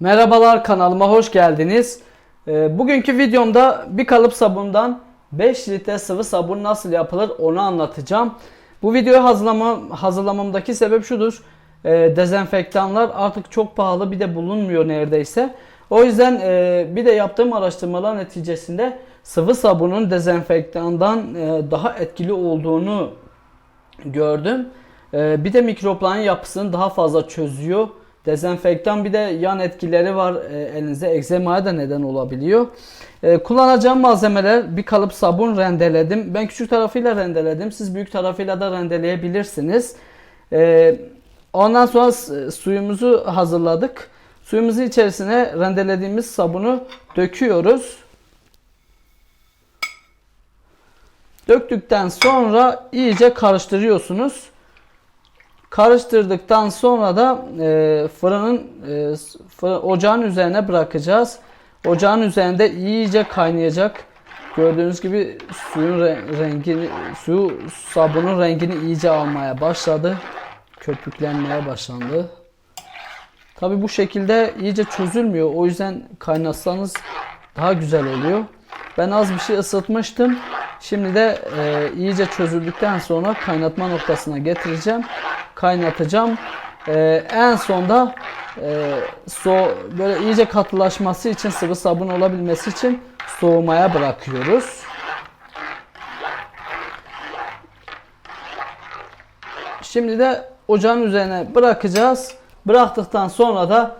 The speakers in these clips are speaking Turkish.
Merhabalar kanalıma hoş geldiniz. Ee, bugünkü videomda bir kalıp sabundan 5 litre sıvı sabun nasıl yapılır onu anlatacağım. Bu videoyu hazırlamam, hazırlamamdaki sebep şudur. Ee, dezenfektanlar artık çok pahalı bir de bulunmuyor neredeyse. O yüzden e, bir de yaptığım araştırmalar neticesinde sıvı sabunun dezenfektandan e, daha etkili olduğunu gördüm. Ee, bir de mikropların yapısını daha fazla çözüyor. Dezenfektan bir de yan etkileri var. Ee, elinize egzemaya da neden olabiliyor. Ee, kullanacağım malzemeler bir kalıp sabun rendeledim. Ben küçük tarafıyla rendeledim. Siz büyük tarafıyla da rendeleyebilirsiniz. Ee, ondan sonra s- suyumuzu hazırladık. Suyumuzu içerisine rendelediğimiz sabunu döküyoruz. Döktükten sonra iyice karıştırıyorsunuz. Karıştırdıktan sonra da e, fırının e, fırı- ocağın üzerine bırakacağız. Ocağın üzerinde iyice kaynayacak. Gördüğünüz gibi suyun re- rengini, suyu sabunun rengini iyice almaya başladı. Köpüklenmeye başlandı. Tabi bu şekilde iyice çözülmüyor. O yüzden kaynatsanız daha güzel oluyor. Ben az bir şey ısıtmıştım. Şimdi de e, iyice çözüldükten sonra kaynatma noktasına getireceğim. Kaynatacağım. E, en sonda e, so böyle iyice katılaşması için sıvı sabun olabilmesi için soğumaya bırakıyoruz. Şimdi de ocağın üzerine bırakacağız. Bıraktıktan sonra da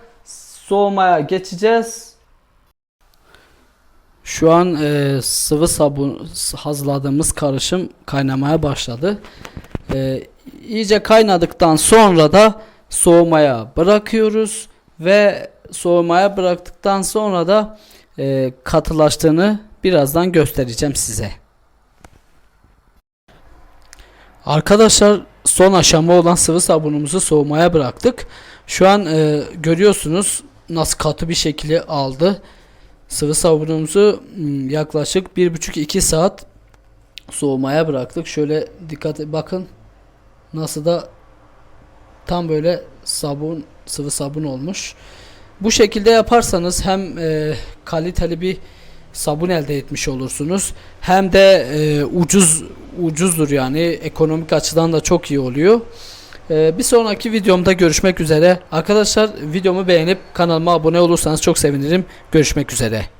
soğumaya geçeceğiz. Şu an e, sıvı sabun hazırladığımız karışım kaynamaya başladı. E, iyice kaynadıktan sonra da soğumaya bırakıyoruz ve soğumaya bıraktıktan sonra da e, katılaştığını birazdan göstereceğim size. Arkadaşlar son aşama olan sıvı sabunumuzu soğumaya bıraktık. Şu an e, görüyorsunuz nasıl katı bir şekilde aldı. Sıvı sabunumuzu hmm, yaklaşık 1,5-2 saat soğumaya bıraktık. Şöyle dikkat et- bakın nasıl da tam böyle sabun sıvı sabun olmuş. Bu şekilde yaparsanız hem e, kaliteli bir sabun elde etmiş olursunuz. Hem de e, ucuz ucuzdur yani ekonomik açıdan da çok iyi oluyor. E, bir sonraki videomda görüşmek üzere. Arkadaşlar videomu beğenip kanalıma abone olursanız çok sevinirim. Görüşmek üzere.